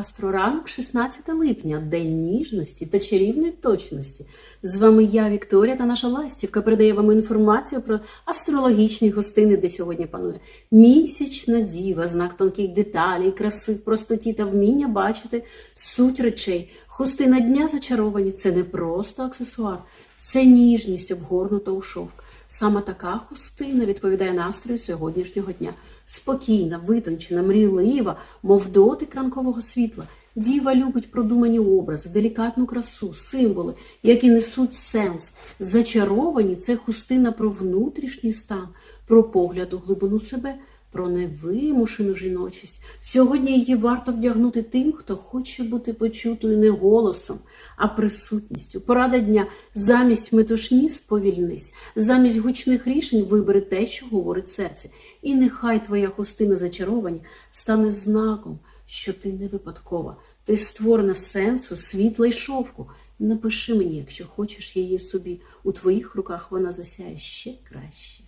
Астроранок 16 липня, День ніжності та чарівної точності. З вами я, Вікторія, та наша ластівка передає вам інформацію про астрологічні гостини, де сьогодні панує місячна діва, знак тонких деталей, краси, простоті та вміння бачити суть речей. Хустина дня зачаровані це не просто аксесуар, це ніжність, обгорнута у шовк. Саме така хустина відповідає настрою сьогоднішнього дня. Спокійна, витончена, мрійлива, мов дотик ранкового світла. Діва любить продумані образи, делікатну красу, символи, які несуть сенс. Зачаровані це хустина про внутрішній стан, про погляд у глибину себе, про невимушену жіночість. Сьогодні її варто вдягнути тим, хто хоче бути почутою не голосом, а присутністю. Порада дня замість метушні сповільнись, замість гучних рішень вибери те, що говорить серце. І нехай твоя хустина зачаровані стане знаком, що ти не випадкова. Ти створена сенсу, світла й шовку. Напиши мені, якщо хочеш її собі. У твоїх руках вона засяє ще краще.